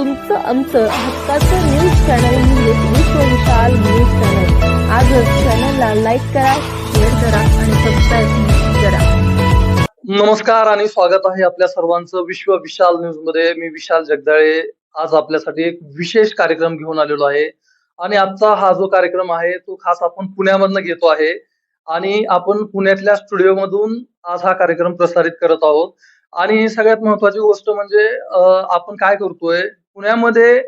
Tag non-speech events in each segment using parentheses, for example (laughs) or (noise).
तुमचं आमचं हक्काचं न्यूज चॅनल म्हणजेच विश्वविशाल न्यूज चॅनल आजच चॅनलला लाईक करा शेअर करा आणि सबस्क्राईब करा. नमस्कार आणि स्वागत आहे आपल्या सर्वांचं विश्व विशाल न्यूजमध्ये. मी विशाल जगदाळे. आज आपल्यासाठी एक विशेष कार्यक्रम घेऊन आलेलो आहे. आणि आजचा हा जो कार्यक्रम आहे तो खास आपण पुण्यामधनं घेतो आहे. आणि आपण पुण्यातल्या स्टुडिओ मधून आज हा कार्यक्रम प्रसारित करत आहोत. आणि सगळ्यात महत्वाची गोष्ट म्हणजे आपण काय करतोय? पुण्यामध्ये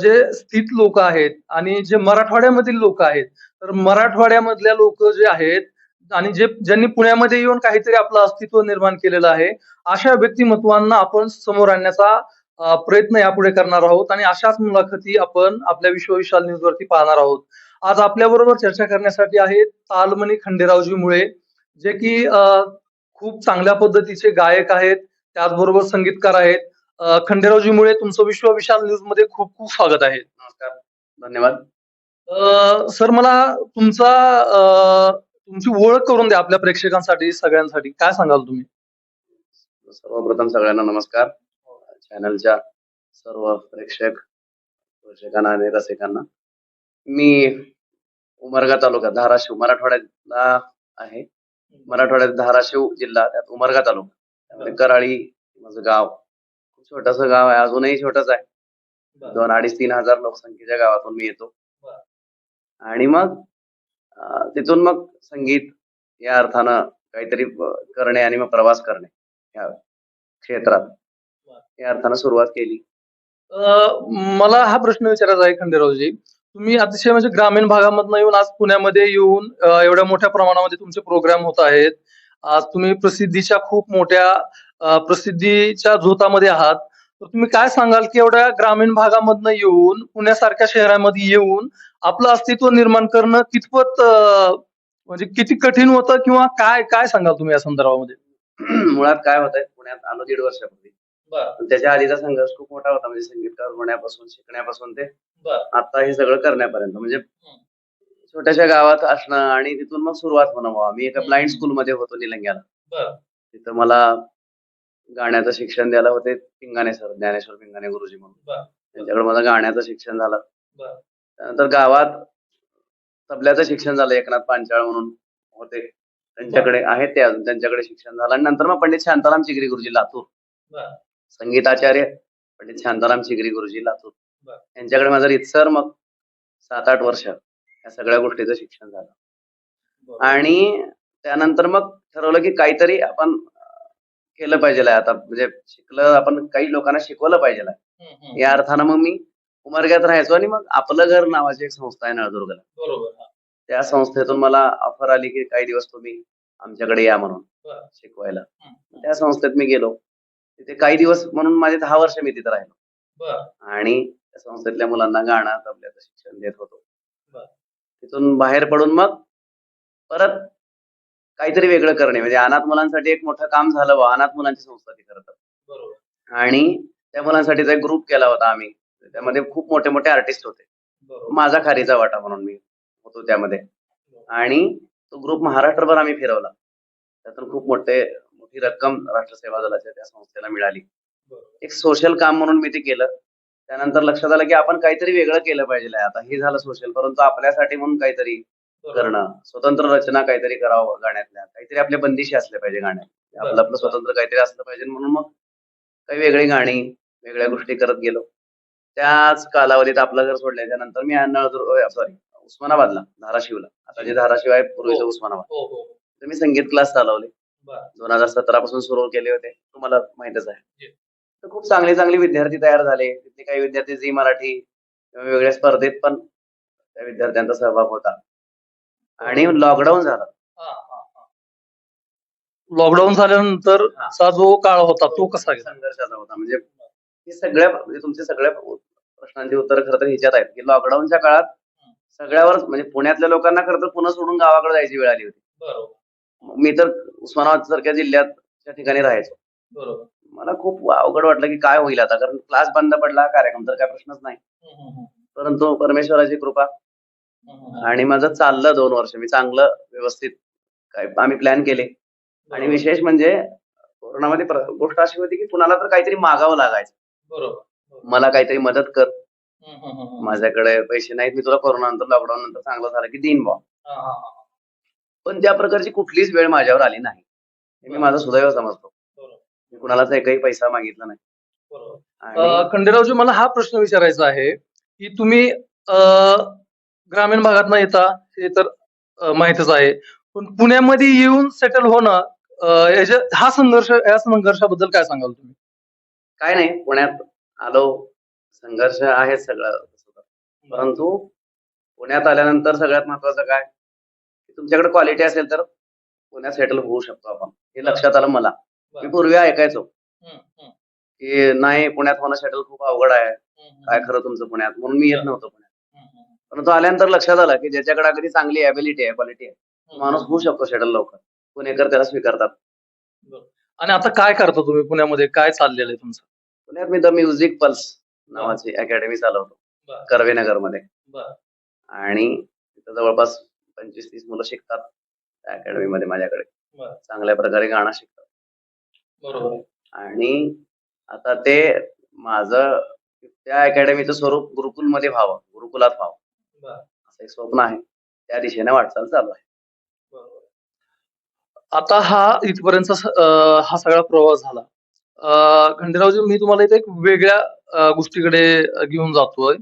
जे स्थित लोक आहेत आणि जे मराठवाड्यामधील लोक आहेत तर मराठवाड्यामधल्या लोक जे आहेत आणि जे ज्यांनी पुण्यामध्ये येऊन काहीतरी आपलं अस्तित्व निर्माण केलेलं आहे अशा व्यक्तिमत्वांना आपण समोर आणण्याचा प्रयत्न यापुढे करणार आहोत आणि अशाच मुलाखती आपण आपल्या विश्वविशाल न्यूज वरती पाहणार आहोत. आज आपल्याबरोबर चर्चा करण्यासाठी आहेत तालमणी खंडेरावजी मुळे जे की खूप चांगल्या पद्धतीचे गायक आहेत त्याचबरोबर संगीतकार आहेत खंडेरावजी मुळे तुमचं विश्व विशाल न्यूजमध्ये खूप खूप स्वागत आहे. नमस्कार. धन्यवाद. अं, सर मला तुमचा तुमची ओळख करून द्या आपल्या प्रेक्षकांसाठी सगळ्यांसाठी. काय सांगाल तुम्ही? सर्वप्रथम सगळ्यांना नमस्कार. चॅनलच्या सर्व प्रेक्षक प्रेक्षकांना आणि रसिकांना. मी उमरगा तालुका धाराशिव मराठवाड्यातला आहे. मराठवाड्यात धाराशिव जिल्हा त्यात उमरगा तालुका. त्यामध्ये कराळी माझं गाव छोटस गाव आहे. अजूनही छोटच आहे. दोन अडीच तीन हजार लोकसंख्येच्या गावातून मी येतो. आणि मग तिथून मग संगीत या अर्थानं काहीतरी करणे आणि मग प्रवास करणे या क्षेत्रात. या अर्थानं सुरुवात केली. मला हा प्रश्न विचारायचा आहे खंडेरावजी. तुम्ही अतिशय म्हणजे ग्रामीण भागामधनं येऊन आज पुण्यामध्ये येऊन एवढ्या मोठ्या प्रमाणामध्ये तुमचे प्रोग्राम होत आहेत. आज तुम्ही प्रसिद्धीच्या खूप मोठ्या प्रसिद्धीच्या झोतामध्ये आहात. तर तुम्ही काय सांगाल की एवढ्या ग्रामीण भागामधनं येऊन पुण्यासारख्या शहरामध्ये येऊन आपलं अस्तित्व निर्माण करणं कितपत म्हणजे किती कठीण होतं किंवा काय काय सांगाल तुम्ही या संदर्भामध्ये? मुळात काय होतंय पुण्यात आलो दीड वर्षापूर्वी. त्याच्या आधीचा संघर्ष खूप मोठा होता म्हणजे संगीतकार होण्यापासून शिकण्यापासून ते आता हे सगळं करण्यापर्यंत. म्हणजे छोट्याशा गावात असणं आणि तिथून मग सुरुवात होणं व्हावं मी एका. ब्लाइंड स्कूलमध्ये होतो निलंग्याला. बरं. तिथं मला गाण्याचं शिक्षण द्यायला होते पिंगाणे सर ज्ञानेश्वर पिंगाणे गुरुजी म्हणून. त्यांच्याकडे माझं गाण्याचं शिक्षण झालं. त्यानंतर गावात तबल्याचं शिक्षण झालं एकनाथ पांचाळ म्हणून होते. त्यांच्याकडे आहेत ते अजून त्यांच्याकडे शिक्षण झालं. आणि नंतर मग पंडित शांताराम चिगरी गुरुजी लातूर. संगीताचार्य पंडित शांताराम चिगरी गुरुजी लातूर. यांच्याकडे माझं रितसर मग सात आठ वर्ष या सगळ्या गोष्टीचं शिक्षण झालं. आणि त्यानंतर मग ठरवलं की काहीतरी आपण केलं पाहिजे आता म्हणजे शिकलं आपण काही लोकांना शिकवलं पाहिजे या अर्थानं मग मी उमरग्यात राहायचो आणि मग आपलं घर नावाची एक संस्था आहे नळदुर्गला. बरोबर त्या संस्थेतून मला ऑफर आली की काही दिवस तुम्ही आमच्याकडे या म्हणून. शिकवायला. त्या संस्थेत मी गेलो. तिथे काही दिवस म्हणून माझे दहा वर्ष मी तिथे राहिलो. आणि त्या संस्थेतल्या मुलांना गाणं तबल्याचं शिक्षण देत होतो. तिथून बाहेर पडून मग परत काहीतरी वेगळं करणे. म्हणजे अनाथ मुलांसाठी एक मोठं काम झालं बा अनाथ मुलांची संस्था ती बरोबर. आणि त्या मुलांसाठीचा एक ग्रुप केला होता आम्ही. त्यामध्ये खूप मोठे मोठे आर्टिस्ट होते. माझा खारीचा वाटा म्हणून मी होतो त्यामध्ये. आणि तो ग्रुप महाराष्ट्रभर आम्ही फिरवला. त्यातून खूप मोठे मोठी रक्कम राष्ट्रसेवा दलाच्या त्या संस्थेला मिळाली. एक सोशल काम म्हणून मी ते केलं. त्यानंतर लक्षात आलं की आपण काहीतरी वेगळं केलं पाहिजे आता हे झालं सोशल परंतु आपल्यासाठी म्हणून काहीतरी करणं स्वतंत्र रचना काहीतरी करावं गाण्यातल्या. काहीतरी आपल्या बंदिशी असल्या पाहिजे गाण्यात आपलं आपलं स्वतंत्र काहीतरी असलं पाहिजे म्हणून मग काही वेगळी गाणी वेगळ्या गोष्टी करत गेलो. त्याच कालावधीत आपलं घर सोडल्याच्या नंतर मी नळदुर्ग सॉरी उस्मानाबादला धाराशिवला. आता जे धाराशिव आहे पूर्वीचं हो. उस्मानाबाद. हो हो. तर मी संगीत क्लास चालवले. दोन हजार सतरा पासून सुरू केले होते. तुम्हाला माहितच आहे. तर खूप चांगले चांगले विद्यार्थी तयार झाले. तिथले काही विद्यार्थी झी मराठी वेगळ्या स्पर्धेत पण त्या विद्यार्थ्यांचा सहभाग होता. आणि लॉकडाऊन झालं. लॉकडाऊन झाल्यानंतर. चा जो काळ होता तो कसा संघर्षाचा होता. म्हणजे हे सगळ्या म्हणजे तुमच्या सगळ्या प्रश्नांची उत्तर खरं तर ह्याच्यात आहेत. की लॉकडाऊनच्या काळात सगळ्यावर म्हणजे पुण्यातल्या लोकांना खरं तर पुन्हा सोडून गावाकडे जायची वेळ आली होती. बरोबर. मी तर उस्मानाबाद सारख्या जिल्ह्यात त्या ठिकाणी राहायचो. बरोबर. मला खूप अवघड वाटलं की काय होईल आता? कारण क्लास बंद पडला कार्यक्रम तर काय प्रश्नच नाही. परंतु परमेश्वराची कृपा. आणि माझं चाललं दोन वर्ष. मी चांगलं व्यवस्थित काय आम्ही प्लॅन केले. आणि विशेष म्हणजे कोरोनामध्ये गोष्ट अशी होती की कुणाला तर काहीतरी मागावं लागायचं. बरोबर मला काहीतरी मदत कर. माझ्याकडे पैसे नाहीत. मी तुला कोरोना नंतर लॉकडाऊन नंतर चांगलं झालं की देईन बा. पण त्या प्रकारची कुठलीच वेळ माझ्यावर आली नाही. मी माझं सुदैव समजतो. मी कुणालाच एकही पैसा मागितला नाही. खंडेरावजी मला हा प्रश्न विचारायचा आहे की तुम्ही ग्रामीण भागात न येता हे तर माहीतच आहे. पण पुण्यामध्ये येऊन सेटल होणं याच्या हा संघर्ष या संघर्षाबद्दल काय सांगाल तुम्ही? काय नाही पुण्यात आलो. संघर्ष आहे सगळं. परंतु पुण्यात आल्यानंतर सगळ्यात महत्वाचं काय? तुमच्याकडे क्वालिटी असेल तर पुण्यात सेटल होऊ शकतो आपण. हे लक्षात आलं मला. मी पूर्वी ऐकायचो. की नाही पुण्यात होणं सेटल खूप अवघड आहे. काय खरं तुमचं पुण्यात? म्हणून मी येत नव्हतो पुण्यात. परंतु आल्यानंतर लक्षात आलं की ज्याच्याकडे अगदी चांगली अबिलिटी आहे क्वालिटी आहे माणूस होऊ शकतो सेटल लवकर पुणेकर त्याला स्वीकारतात आणि आता काय करता तुम्ही पुण्यामध्ये काय चाललेलं आहे तुमचं पुण्यात मी द म्युझिक पल्स नावाची अकॅडमी चालवतो. कर्वेनगरमध्ये. आणि तिथं जवळपास पंचवीस तीस मुलं शिकतात त्या अकॅडमी मध्ये माझ्याकडे. चांगल्या प्रकारे गाणं शिकतात बरोबर. आणि आता ते माझं त्या अकॅडमीचं स्वरूप गुरुकुलमध्ये व्हावं गुरुकुलात व्हावं. असं एक स्वप्न आहे. त्या दिशेने वाटचाल चालू आहे. आता हा इथपर्यंत हा सगळा प्रवास झाला. खंडेरावजी मी तुम्हाला इथे एक वेगळ्या गोष्टीकडे घेऊन जातोय.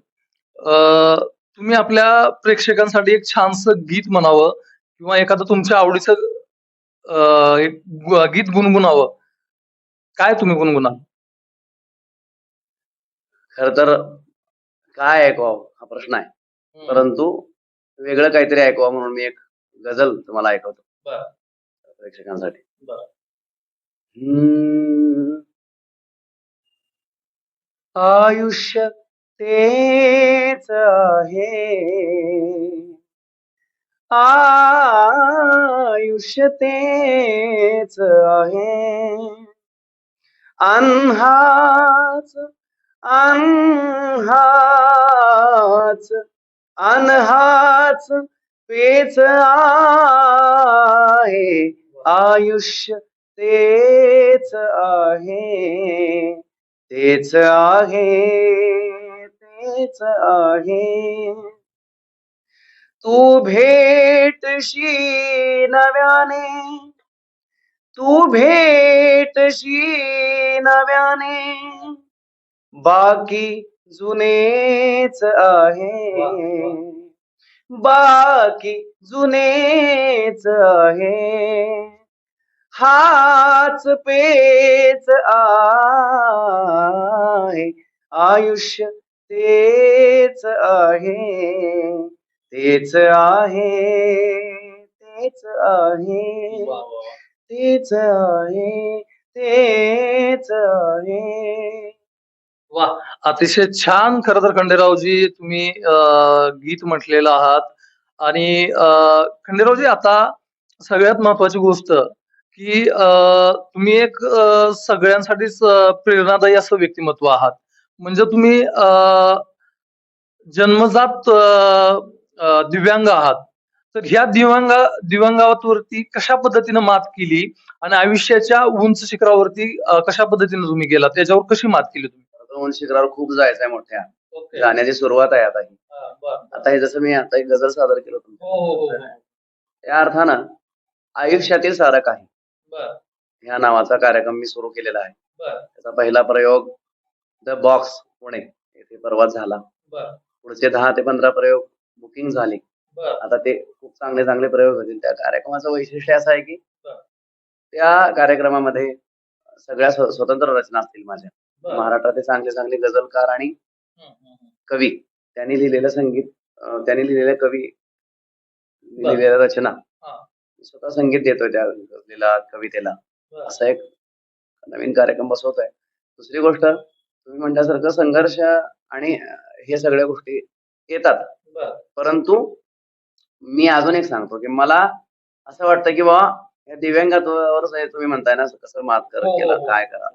अं, तुम्ही आपल्या प्रेक्षकांसाठी एक छानसं गीत म्हणावं किंवा एखादं तुमच्या आवडीचं गीत गुणगुणावं. काय तुम्ही गुणगुणाल? खर तर काय ऐकवावं हा प्रश्न आहे. परंतु वेगळं काहीतरी ऐकवा म्हणून मी एक गझल तुम्हाला ऐकवतो. प्रेक्षकांसाठी. आयुष्य तेच आहे. आयुष्य तेच आहे. अनहाच अनहाच अनहाच पेच आहे आयुष्य तेच आहे तेच आहे तेच आहे. तू भेटशी नव्याने तू भेटशी नव्याने बाकी जुनेच आहे. बाकी जुनेच आहे. हाच पेच आहे. आयुष्य तेच आहे. तेच आहे. तेच आहे. तेच आहे. तेच आहे. वा अतिशय छान खरं तर खंडेरावजी तुम्ही अं, गीत म्हटलेलं आहात. आणि अं, खंडेरावजी आता सगळ्यात महत्वाची गोष्ट की अं, तुम्ही एक सगळ्यांसाठीच प्रेरणादायी असं व्यक्तिमत्व आहात. म्हणजे तुम्ही जन्मजात अं, दिव्यांग आहात. तर ह्या दिव्यांग दिव्यांगावरती कशा पद्धतीनं मात केली? आणि आयुष्याच्या उंच शिखरावरती कशा पद्धतीने तुम्ही गेलात? त्याच्यावर कशी मात केली तुम्ही? दोन शिखरावर खूप जायचंय मोठ्या. ओके. गाण्याची सुरुवात आहे आता ही. आता हे जसं मी आता एक गझल सादर केलं तुमच्या. हो हो हो या अर्थानं आयुष्यातील सारं काही. बर. ह्या नावाचा कार्यक्रम मी सुरू केलेला आहे. बर. त्याचा पहिला प्रयोग द बॉक्स पुणे येथे परवाच झाला. बर. पुढचे दहा ते पंधरा प्रयोग बुकिंग झाली. बर. आता ते खूप चांगले चांगले प्रयोग होतील. त्या कार्यक्रमाचं वैशिष्ट्य असं आहे की बरं. त्या कार्यक्रमामध्ये सगळ्या स्व- स्वतंत्र रचना असतील माझ्या. महाराष्ट्रातील चांगले चांगले गझलकार आणि कवी. त्यांनी लिहिलेलं संगीत त्यांनी लिहिलेल्या कवी लिहिलेल्या रचना. स्वतः संगीत देतोय त्या गझलेला कवितेला. असा एक नवीन कार्यक्रम बसवतोय. दुसरी गोष्ट तुम्ही म्हणल्यासारखं संघर्ष आणि हे सगळ्या गोष्टी येतात. परंतु मी अजून एक सांगतो की मला असं वाटतं की बाबा या दिव्यांगावर तुम्ही म्हणताय ना कसं मात कर हो, हो, केलं हो. काय करा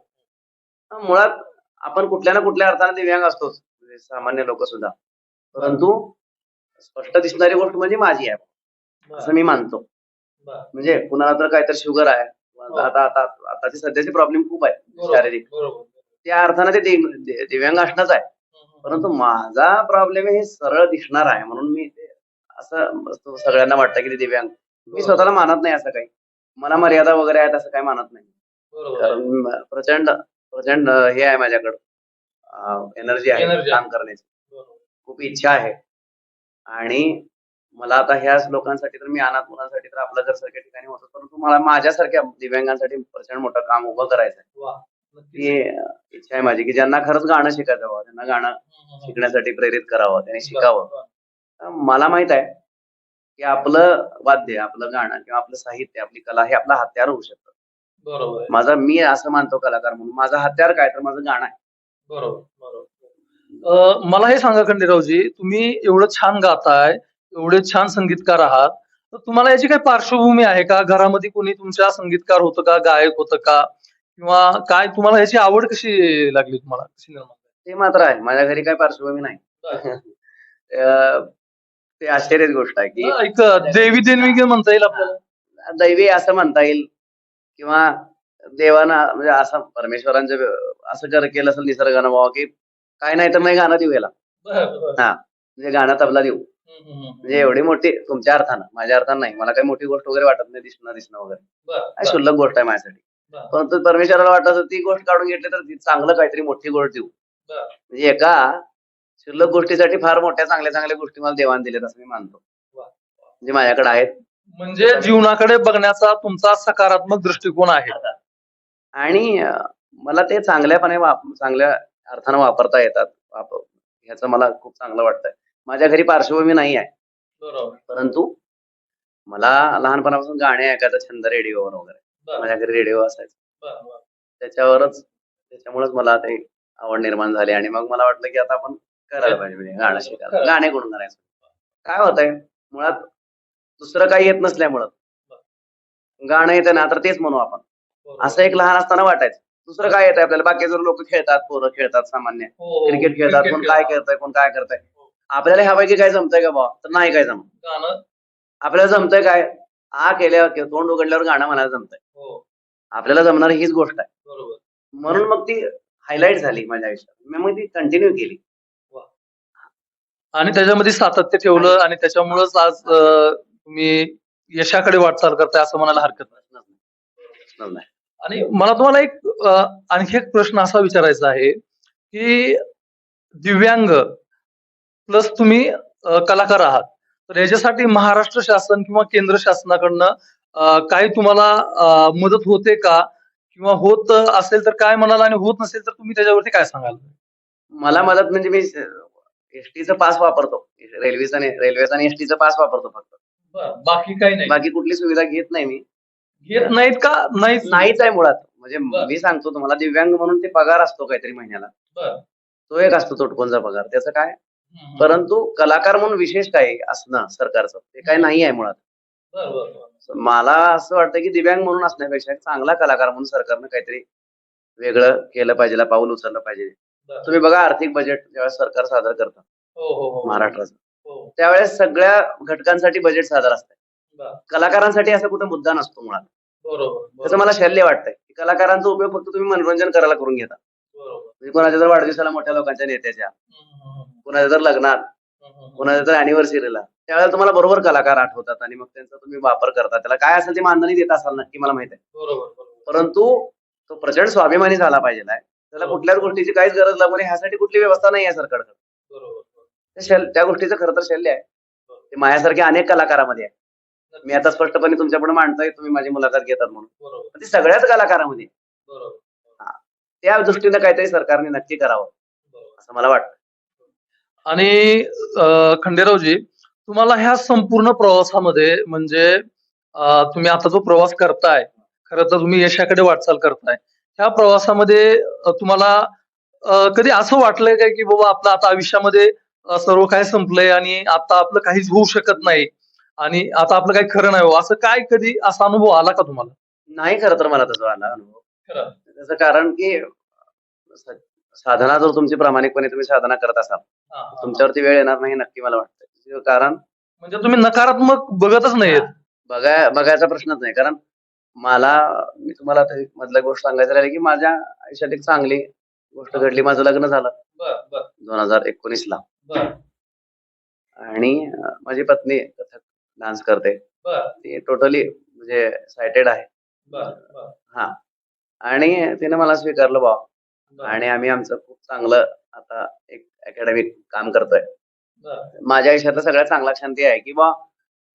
मुळात आपण कुठल्या ना कुठल्या अर्थाने दिव्यांग असतोच. म्हणजे सामान्य लोक सुद्धा. परंतु स्पष्ट दिसणारी गोष्ट म्हणजे माझी आहे. असं मी मानतो. म्हणजे कुणाला तर काहीतरी शुगर आहे. हो. आता आता आताची सध्याची प्रॉब्लेम खूप आहे. शारीरिक. त्या अर्थानं ते दिव्यांग असणंच आहे. परंतु माझा प्रॉब्लेम हे सरळ दिसणार आहे. म्हणून मी असं सगळ्यांना वाटतं की ते दिव्यांग. मी स्वतःला मानत नाही असं काही. मला मर्यादा वगैरे आहेत असं काही मानत नाही. प्रचंड प्रचंड हे आहे माझ्याकडं एनर्जी आहे Energy. काम करण्याची. खूप इच्छा आहे आणि मला आता ह्याच लोकांसाठी तर मी अनाथ मुलांसाठी तर आपलं घर सारख्या ठिकाणी होतं परंतु मला माझ्यासारख्या दिव्यांगांसाठी प्रचंड मोठं काम उभं करायचं आहे वा नक्कीच. ती अं, इच्छा आहे माझी की ज्यांना खरंच गाणं शिकायचं हवं त्यांना गाणं हम्म, हम्म. शिकण्यासाठी प्रेरित करावं त्यांनी शिकावं तर मला माहीत आहे की आपलं वाद्य आपलं गाणं किंवा आपलं साहित्य आपली कला हे आपलं हत्यार होऊ शकतं बरोबर. माझा मी असं मानतो कलाकार म्हणून. माझं हत्यार काय तर माझं गाणं आहे. बरोबर बरोबर. मला हे सांगा खंडेरावजी तुम्ही एवढं छान गाताय एवढे छान संगीतकार आहात. तर तुम्हाला याची काही पार्श्वभूमी आहे का? घरामध्ये कोणी तुमच्या संगीतकार होतं का गायक होतं का? किंवा काय तुम्हाला याची आवड कशी लागली तुम्हाला? कशी निर्माण? ते मात्र आहे. माझ्या घरी काही पार्श्वभूमी नाही. (laughs) ते आश्चर्याची गोष्ट आहे की एक देवी देणगी म्हणता येईल आपल्याला. दैवी असं म्हणता येईल. किंवा देवानं म्हणजे असं परमेश्वरांचं असं कर केलं असेल निसर्गानं बाबा की काय नाही तर मग गाणं देऊ याला. हा म्हणजे गाणं तबला देऊ. म्हणजे एवढी मोठी तुमच्या अर्थानं माझ्या अर्थानं नाही मला काही मोठी गोष्ट वगैरे वाटत नाही दिसणं दिसणं वगैरे शुल्लक गोष्ट आहे माझ्यासाठी. परंतु परमेश्वराला वाटत ती गोष्ट काढून घेतली तर चांगलं काहीतरी मोठी गोष्ट देऊ. म्हणजे एका शुल्लक गोष्टीसाठी फार मोठ्या चांगल्या चांगल्या गोष्टी मला देवान दिल्यात असं मी मानतो वा. म्हणजे माझ्याकडे आहेत म्हणजे जीवनाकडे बघण्याचा तुमचा सकारात्मक दृष्टिकोन आहे. आणि मला ते चांगल्यापणे चांगल्या अर्थानं वापरता येतात. ह्याचं मला खूप चांगलं वाटतंय. माझ्या घरी पार्श्वभूमी नाही आहे. परंतु मला लहानपणापासून गाणे ऐकायचा छंद रेडिओवर वगैरे. माझ्या घरी रेडिओ असायचा. त्याच्यावरच त्याच्यामुळेच मला ते आवड निर्माण झाली आणि मग मला वाटलं की आता आपण करायला पाहिजे म्हणजे गाणं शिकायला. गाणे कोण करायचं काय होतंय? मुळात दुसरं काही येत नसल्यामुळं. गाणं येतं ना तर तेच म्हणू आपण. असं एक लहान असताना वाटायचं. दुसरं काय येतं आपल्याला? बाकी जर लोक खेळतात पोरं खेळतात सामान्य. हो, हो, क्रिकेट खेळतात कोण काय. खेळतंय कोण काय करतंय. आपल्याला ह्यापैकी काय जमतंय का बा तर नाही काय जमत. आपल्याला जमतंय काय? आ केल्यावर तोंड उघडल्यावर गाणं म्हणायला जमतंय. हो. आपल्याला जमणार हीच गोष्ट आहे. म्हणून मग ती हायलाईट झाली माझ्या आयुष्यात. मी मग ती कंटिन्यू केली. आणि त्याच्यामध्ये सातत्य ठेवलं आणि त्याच्यामुळेच आज तुम्ही यशाकडे वाटचाल करताय असं म्हणायला हरकत नाही. आणि मला तुम्हाला एक आणखी एक प्रश्न असा विचारायचा आहे की दिव्यांग प्लस तुम्ही कलाकार आहात. तर याच्यासाठी महाराष्ट्र शासन किंवा केंद्र शासनाकडनं काही तुम्हाला मदत होते का? किंवा होत असेल तर काय म्हणाल आणि होत नसेल तर तुम्ही त्याच्यावरती काय सांगाल? मला मदत म्हणजे मी एसटीचं पास वापरतो. रेल्वेचा रेल्वेचा आणि एसटीचा पास वापरतो फक्त. बाकी काही नाही. बाकी कुठली सुविधा घेत नाही मी. घेत नाहीत का? नाहीच. नाहीच आहे मुळात. म्हणजे बरं. मी सांगतो तुम्हाला दिव्यांग म्हणून ते पगार असतो काहीतरी महिन्याला. बरं. तो एक असतो तोटकोनचा पगार. त्याचं काय? हम्म. परंतु कलाकार म्हणून विशेष काय असणं सरकारचं. ते काय नाही आहे मुळात. बरं, बरं, बरं. मला असं वाटतं की दिव्यांग म्हणून असण्यापेक्षा एक चांगला कलाकार म्हणून सरकारनं काहीतरी वेगळं केलं पाहिजे पाऊल उचललं पाहिजे. बरं. तुम्ही बघा आर्थिक बजेट ज्यावेळेस सरकार सादर करतं. हो हो हो. महाराष्ट्राचं. त्यावेळेस सगळ्या घटकांसाठी बजेट सादर असतं. कलाकारांसाठी असं कुठं मुद्दा नसतो मुळात. बरोबर त्याचं मला शल्य वाटतंय. की कलाकारांचा उपयोग फक्त तुम्ही मनोरंजन करायला करून घेता. म्हणजे कोणाच्या जर वाढदिवसाला मोठ्या लोकांच्या नेत्याच्या कोणाच्या जर लग्नात. कोणाच्या तर अॅनिव्हर्सरीला त्यावेळेला तुम्हाला बरोबर कलाकार आठवतात आणि मग त्यांचा तुम्ही वापर करता. त्याला काय असेल ते मानधनी देत असाल नक्की मला माहीत आहे. परंतु तो प्रचंड स्वाभिमानी झाला पाहिजे त्याला हो. कुठल्याच गोष्टीची काहीच गरज लागू नये. ह्यासाठी कुठली व्यवस्था नाही आहे सरकारकडे बरोबर बरोबर. ते शल- त्या गोष्टीचं खरं तर शल्य आहे ते माझ्यासारख्या अनेक कलाकारामध्ये आहे. मी आता स्पष्टपणे तुमच्यापुढे मांडतोय तुम्ही माझी मुलाखत घेतात म्हणून. ती सगळ्याच कलाकारामध्ये त्या दृष्टीने काहीतरी सरकारने नक्की करावं. असं मला वाटतं. आणि खंडेरावजी तुम्हाला ह्या संपूर्ण प्रवासामध्ये म्हणजे तुम्ही आता जो प्रवास करताय खरं तर तुम्ही यशाकडे वाटचाल करताय. ह्या प्रवासामध्ये तुम्हाला कधी असं वाटलंय काय की बाबा आपलं आता आयुष्यामध्ये सर्व काही संपलंय आणि आता आपलं काहीच होऊ शकत नाही आणि आता आपलं काही खरं नाही हो. असं काय कधी असा अनुभव आला का तुम्हाला? नाही खरं तर मला तसं आला अनुभव. खरं. त्याचं कारण की साधना जर तुमची प्रामाणिकपणे तुम्ही साधना करत असाल तुमच्यावरती वेळ येणार नाही हे नक्की मला वाटतं कारण? म्हणजे तुम्ही नकारात्मक बघतच नाहीयेत. बघाय बघायचा प्रश्नच नाही. कारण मला मी तुम्हाला मधल्या गोष्ट सांगायचं राहिली की माझ्या आयुष्यात एक चांगली गोष्ट घडली. माझं लग्न झालं. दोन हजार एकोणीस ला बर. आणि माझी पत्नी कथक डान्स करते. बर. ती टोटली म्हणजे सायटेड आहे. बर बर. हा. आणि तिने मला स्वीकारलं बर. आणि आम्ही आमचं खूप चांगलं आता एक अकॅडमिक काम करतोय. माझ्या आयुष्यातला सगळ्यात चांगला क्षण ते आहे की बा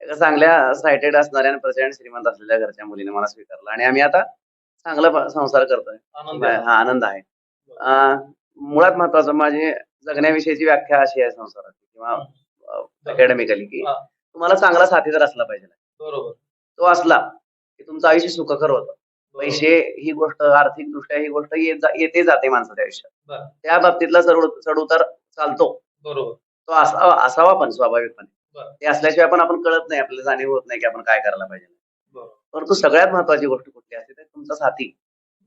एका चांगल्या सायटेड असणाऱ्या आणि प्रचंड श्रीमंत असलेल्या घरच्या मुलीने मला स्वीकारलं. आणि आम्ही आता चांगला संसार करतोय. हा आनंद आहे. अं, मुळात महत्वाचं माझी जगण्याविषयीची व्याख्या अशी आहे संसाराची किंवा अकॅडमिकली की. तुम्हाला चांगला साथीदार असला पाहिजे. बरोबर. तो असला की तुमचं आयुष्य सुखकर होतं. पैसे ही गोष्ट आर्थिक दृष्ट्या ही गोष्ट येत जाते माणसाच्या आयुष्यात. त्या बाबतीतला चढ चढ उतार चालतो. बरोबर. तो असावा असावा पण स्वाभाविकपणे. ते असल्याशिवाय पण आपण कळत नाही आपल्याला जाणीव होत नाही की आपण काय करायला पाहिजे. परंतु सगळ्यात महत्वाची गोष्ट कुठली असते ते तुमचा साथी.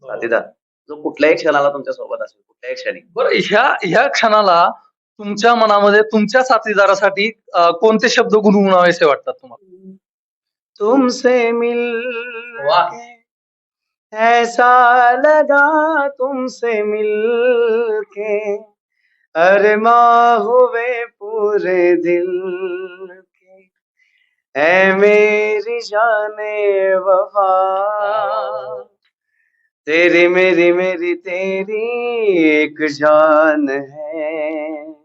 साथीदार. जो कुठल्याही क्षणाला तुमच्यासोबत असेल कुठल्याही क्षणी. बरं ह्या ह्या क्षणाला तुमच्या मनामध्ये तुमच्या साथीदारासाठी कोणते शब्द गुणगुणावेसे वाटतात तुम्हाला? तुमसे मिल वाह. ऐसा लगा तुमसे मिल के अरमा हुए पूरे दिल के। ऐ मेरी जाने वफा। तेरी मेरी मेरी तेरी एक जान है।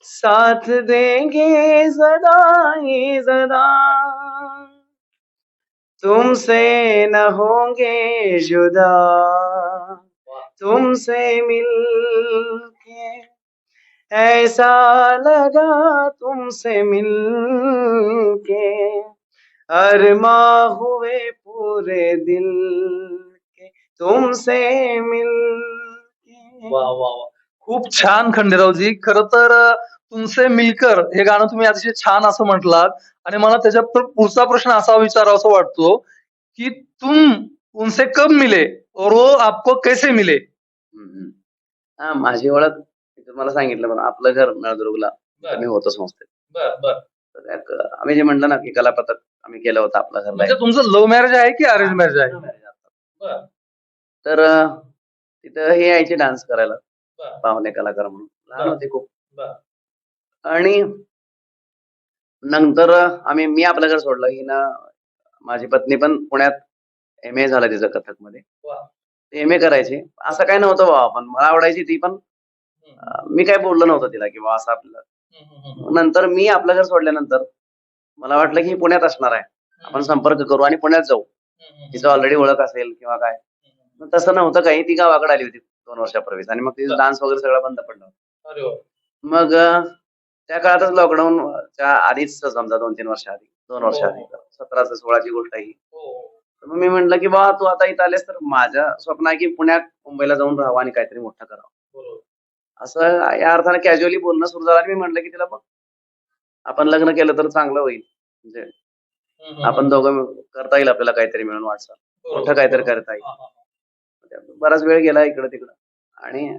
साथ देंगे जरा ही जरा। तुमसे न होंगे जुदा। तुमसे मिल के ऐसा लगा तुमसे मिल के अरमा हुए पूरे दिल के तुमसे मिल वा वा वा. खूप छान खंडेरावजी खर तर अं, तुमचे मिलकर हे गाणं तुम्ही अतिशय छान असं म्हटलात. आणि मला त्याच्या पुढचा प्रश्न असा विचारावा वाटतो की तुम उनसे कब मिले और वो आपको कैसे मिले. हा माझी ओळख मी तुम्हाला सांगितलं पण आपलं घर नळदुर्गला. मी होतो संस्थेत. आम्ही जे म्हणलं ना की कलापथक. आम्ही केलं होतं आपल्या घरला म्हणजे तुमचं लव्ह मॅरेज आहे की अरेंज मॅरेज आहे? बर तर अं, तिथं हे यायचे डान्स करायला. बर. पाहुणे कलाकार म्हणून. लहान बर. होते खूप. बर. आणि नंतर आम्ही मी आपलं घर सोडलं. ही ना माझी पत्नी पण पुण्यात एम ए झालं तिचं कथकमध्ये. एम ए करायची. असं काही नव्हतं बाबा पण मला आवडायची ती पण. अं, मी काय बोललो नव्हतं तिला की बाबा असं आपलं. नंतर मी आपलं घर सोडल्यानंतर मला वाटलं की ही पुण्यात असणार आहे. आपण संपर्क करू आणि पुण्यात जाऊ. तिचं ऑलरेडी ओळख असेल किंवा काय. तसं नव्हतं काही. ती गावाकडे आली होती दोन वर्षापूर्वीच. आणि मग तिचं डान्स वगैरे सगळं बंद पडलं. मग त्या काळातच लॉकडाऊनच्या आधीच समजा दोन तीन वर्ष आधी. दोन वर्ष आधी. सतराचं सोळाची गोष्ट आहे ही. हो. तर मग मी म्हंटल की बा तू आता इथं आलेस तर माझं स्वप्न आहे की पुण्यात मुंबईला जाऊन राहावं आणि काहीतरी मोठं करावं. असं या अर्थाने कॅज्युअली बोलणं सुरू झालं आणि मी म्हटलं की तिला बघ आपण लग्न केलं तर चांगलं होईल. म्हणजे. आपण दोघं करता येईल आपल्याला काहीतरी मिळून वाटचाल. मोठं काहीतरी करता येईल. हा. बराच वेळ गेला इकडं तिकडं. आणि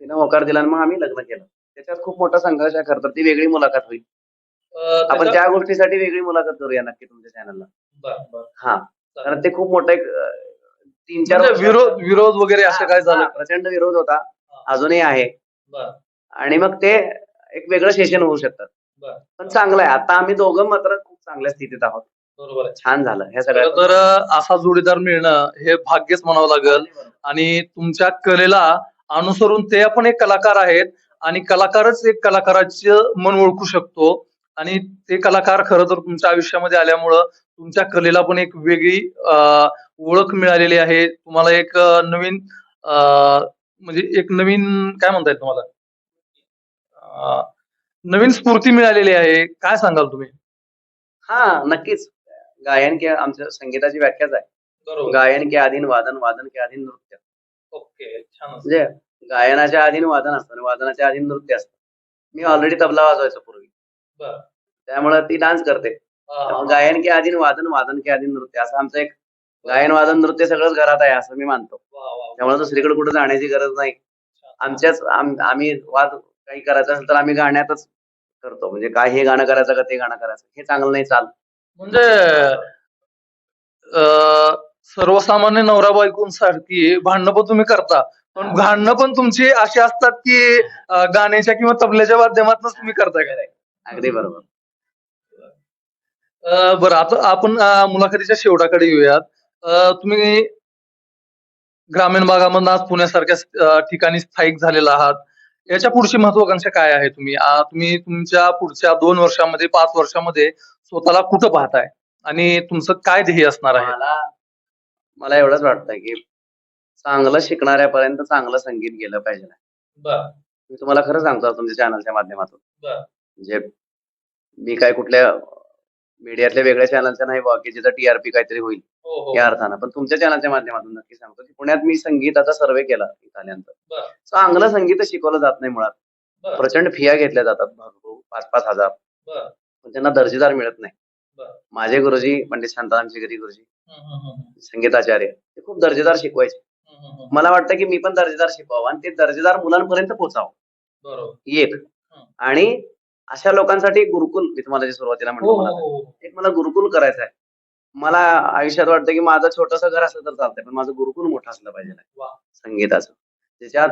तिनं होकार दिला आणि मग आम्ही लग्न केलं. त्याच्यात खूप मोठा संघर्ष आहे खरं तर. ती वेगळी मुलाखत होईल. आपण त्या गोष्टीसाठी वेगळी मुलाखत करूया नक्की तुमच्या चॅनलला. हा. कारण ते खूप मोठं एक तीन चार म्हणजे विरोध विरोध वगैरे असं काय झालं? प्रचंड विरोध होता. अजूनही आहे. आणि मग ते एक वेगळं सेशन होऊ शकतात. पण चांगलं आहे आता आम्ही दोघं मात्र खूप चांगल्या स्थितीत आहोत. बरोबर आहे. छान झालं. हे सगळं तर असा जोडीदार मिळणं हे भाग्यच म्हणावं लागेल. आणि तुमच्या कलेला अनुसरून ते पण एक कलाकार आहेत. आणि कलाकारच एक कलाकाराचं मन ओळखू शकतो. आणि ते कलाकार खरं तर तुमच्या आयुष्यामध्ये आल्यामुळं तुमच्या कलेला पण एक वेगळी ओळख मिळालेली आहे. तुम्हाला एक नवीन म्हणजे एक नवीन काय म्हणता येईल तुम्हाला? नवीन स्फूर्ती मिळालेली आहे. काय सांगाल तुम्ही? हा नक्कीच. गायन के आमच्या संगीताची व्याख्याच आहे. गायन के अधीन वादन वादन के अधीन नृत्य. ओके म्हणजे गायनाच्या अधीन वादन असतं आणि वादनाच्या अधीन नृत्य असतं. मी ऑलरेडी तबला वाजवायचो पूर्वी. त्यामुळे ती डान्स करते. गायन के अधीन वादन वादन के अधीन नृत्य. असं आमचं एक गायन वादन नृत्य सगळंच घरात आहे असं मी मानतो. त्यामुळे दुसरीकडे कुठे जाण्याची गरज नाही. आमच्याच आम- आम्ही वाद काही करायचं असेल तर आम्ही गाण्यातच करतो. म्हणजे काय हे गाणं करायचं का ते गाणं करायचं? हे चांगलं नाही चाल. म्हणजे अं, सर्वसामान्य नवरा बायकोंसारखी भांडणं पण तुम्ही करता. पण भांडणं पण तुमची अशी असतात की अं, गाण्याच्या किंवा तबल्याच्या माध्यमातून तुम्ही करताय का अगदी बरोबर. अं, बरं आता आपण अं, मुलाखतीच्या शेवटाकडे येऊयात. अं, तुम्ही ग्रामीण भागामधून आज पुण्यासारख्या अं, ठिकाणी स्थायिक झालेला आहात. याच्या पुढची महत्वाकांक्षा काय आहे तुम्ही? तुम्ही तुमच्या पुढच्या दोन वर्षामध्ये पाच वर्षामध्ये स्वतःला कुठं पाहताय? आणि तुमचं काय ध्येय असणार आहे? मला मला एवढंच वाटतं की चांगलं शिकणाऱ्यापर्यंत चांगलं संगीत गेलं पाहिजे. मी तुम्हाला खरं सांगतो तुमच्या चॅनलच्या माध्यमातून. म्हणजे मी काय कुठल्या मीडियातल्या वेगळ्या चॅनलच्या नाही बा की जिथं टीआरपी काहीतरी होईल हो, या अर्थानं. पण तुमच्या चॅनलच्या माध्यमातून नक्की सांगतो की पुण्यात मी संगीताचा सर्वे केला आल्यानंतर बरं. चांगलं संगीत शिकवलं जात नाही मुळात. प्रचंड फिया घेतल्या जातात. भरपूर पाच पाच हजार. पण त्यांना दर्जेदार मिळत नाही. माझे गुरुजी पंडित शांताराम शिगरी गुरुजी संगीताचार्य ते खूप दर्जेदार शिकवायचे. मला वाटतं की मी पण दर्जेदार शिकवावं आणि ते दर्जेदार मुलांपर्यंत पोहोचावं बरोबर. एक. आणि अशा लोकांसाठी गुरुकुल मी तुम्हाला जे सुरुवातीला हो, म्हणतो मला एक मला गुरुकुल करायचं आहे. मला आयुष्यात वाटतं की माझं छोटस घर असलं तर चालतंय पण माझं गुरुकुल मोठं असलं पाहिजे. संगीताचं. त्याच्यात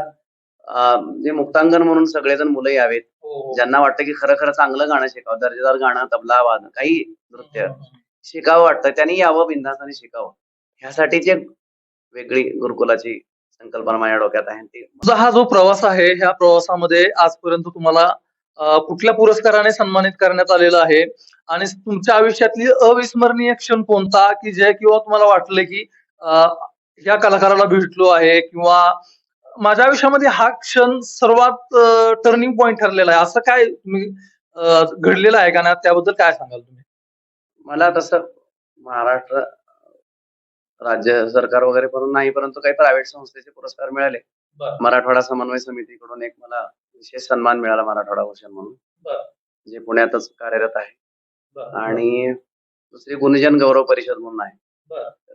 जे मुक्तांगण म्हणून सगळेजण मुलं यावेत. हो, ज्यांना वाटतं की खरं खरं चांगलं गाणं शिकावं. दर्जेदार गाणं तबला वादन काही नृत्य शिकावं वाटतं. त्यांनी यावं बिंदासाने शिकावं. ह्यासाठीची एक वेगळी गुरुकुलाची संकल्पना माझ्या डोक्यात आहे हा जो प्रवास आहे ह्या प्रवासामध्ये आजपर्यंत तुम्हाला कुठल्या पुरस्काराने सन्मानित करण्यात आलेलं आहे? आणि तुमच्या आयुष्यातली अविस्मरणीय क्षण कोणता? की जे किंवा तुम्हाला वाटलं की ह्या कलाकाराला भेटलो आहे किंवा माझ्या आयुष्यामध्ये हा क्षण सर्वात टर्निंग पॉइंट ठरलेला आहे. असं काय तुम्ही घडलेलं आहे का? ना त्याबद्दल काय सांगाल तुम्ही? मला तसं महाराष्ट्र राज्य सरकार वगैरे करून नाही परंतु काही प्रायव्हेट संस्थेचे पुरस्कार मिळाले. मराठवाडा समन्वय समितीकडून एक मला विशेष सन्मान मिळाला मराठवाडा भूषण म्हणून. जे पुण्यातच कार्यरत आहे. आणि दुसरी गुणजन गौरव परिषद म्हणून आहे.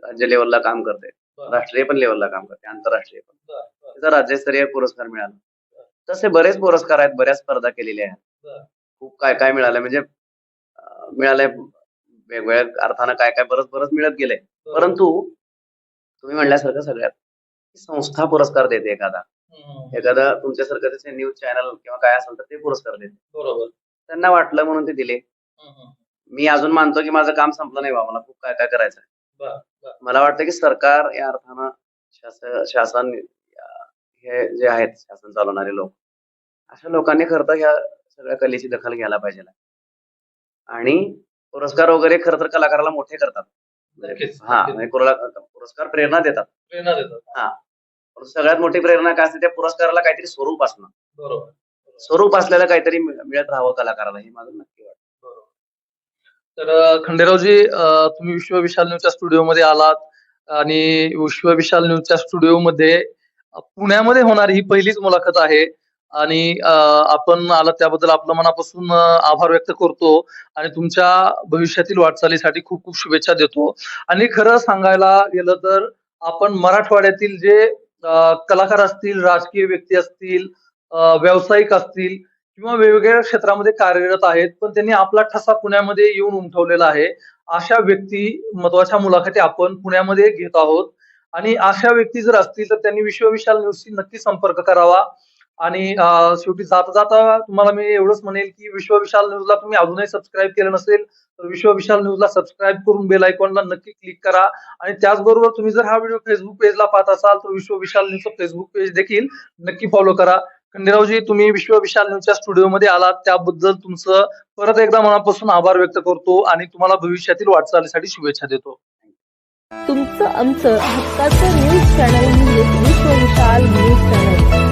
राज्य लेवलला काम करते. राष्ट्रीय पण लेवलला काम करते. आंतरराष्ट्रीय पण. त्याचा राज्यस्तरीय पुरस्कार मिळाला. तसे बरेच पुरस्कार आहेत बऱ्याच स्पर्धा केलेल्या. आहेत. खूप काय काय मिळालं? म्हणजे मिळालंय वेगवेगळ्या अर्थानं काय काय बरंच बरंच मिळत गेलंय. परंतु तुम्ही म्हणल्यासारखं सगळ्यात संस्था पुरस्कार देते एखादा. एखादा तुमच्यासारखं त्याचे न्यूज चॅनल किंवा काय असेल तर ते पुरस्कार देते. बरोबर. त्यांना वाटलं म्हणून ते दिले. मी अजून मानतो की माझं काम संपलं नाही बा मला खूप काय काय करायचं. मला वाटतं की सरकार या अर्थानं शासन शासन हे जे आहेत शासन चालवणारे लोक अशा लोकांनी खरं तर ह्या सगळ्या कलेची दखल घ्यायला पाहिजे. आणि पुरस्कार वगैरे खरं तर कलाकाराला मोठे करतात. हा. म्हणजे पुरस्कार प्रेरणा देतात. प्रेरणा देतात. पण सगळ्यात मोठी प्रेरणा काय असते? त्या पुरस्काराला काहीतरी स्वरूप असणं. बरोबर. स्वरूप असलेलं काहीतरी मिळ- मिळत राहावं कलाकाराला हे माझं नक्की वाटतं. तर खंडेरावजी तुम्ही विश्व विशाल न्यूजच्या स्टुडिओमध्ये आलात आणि विश्व विशाल न्यूजच्या स्टुडिओमध्ये पुण्यामध्ये होणारी ही पहिलीच मुलाखत आहे आणि आपण आलात त्याबद्दल आपलं मनापासून आभार व्यक्त करतो आणि तुमच्या भविष्यातील वाटचालीसाठी खूप खूप शुभेच्छा देतो. आणि खरं सांगायला गेलं तर आपण मराठवाड्यातील जे कलाकार असतील राजकीय व्यक्ती असतील व्यावसायिक असतील किंवा वेगवेगळ्या क्षेत्रामध्ये कार्यरत आहेत पण त्यांनी आपला ठसा पुण्यामध्ये येऊन उमठवलेला आहे. अशा व्यक्ती महत्त्वाच्या मुलाखती आपण पुण्यामध्ये घेत आहोत. आणि अशा व्यक्ती जर असतील तर त्यांनी विश्वविशाल न्यूजशी नक्की संपर्क करावा. आणि शेवटी जाता जाता तुम्हाला मी एवढंच म्हणेल की विश्व विशाल न्यूजला तुम्ही अजूनही सबस्क्राईब केलं नसेल तर विश्व विशाल न्यूजला सबस्क्राईब करून बेल आयकॉनला नक्की क्लिक करा. आणि त्याचबरोबर तुम्ही जर हा व्हिडिओ फेसबुक पेजला पाहत असाल तर विश्व विशाल न्यूजचं फेसबुक पेज देखील नक्की फॉलो करा. खंडेरावजी तुम्ही विश्व विशाल न्यूजच्या स्टुडिओमध्ये आलात त्याबद्दल तुमचं परत एकदा मनापासून आभार व्यक्त करतो आणि तुम्हाला भविष्यातील वाटचालीसाठी शुभेच्छा देतो. तुमचं आमचं हक्काचं न्यूज चॅनल म्हणजे विशाल न्यूज चॅनल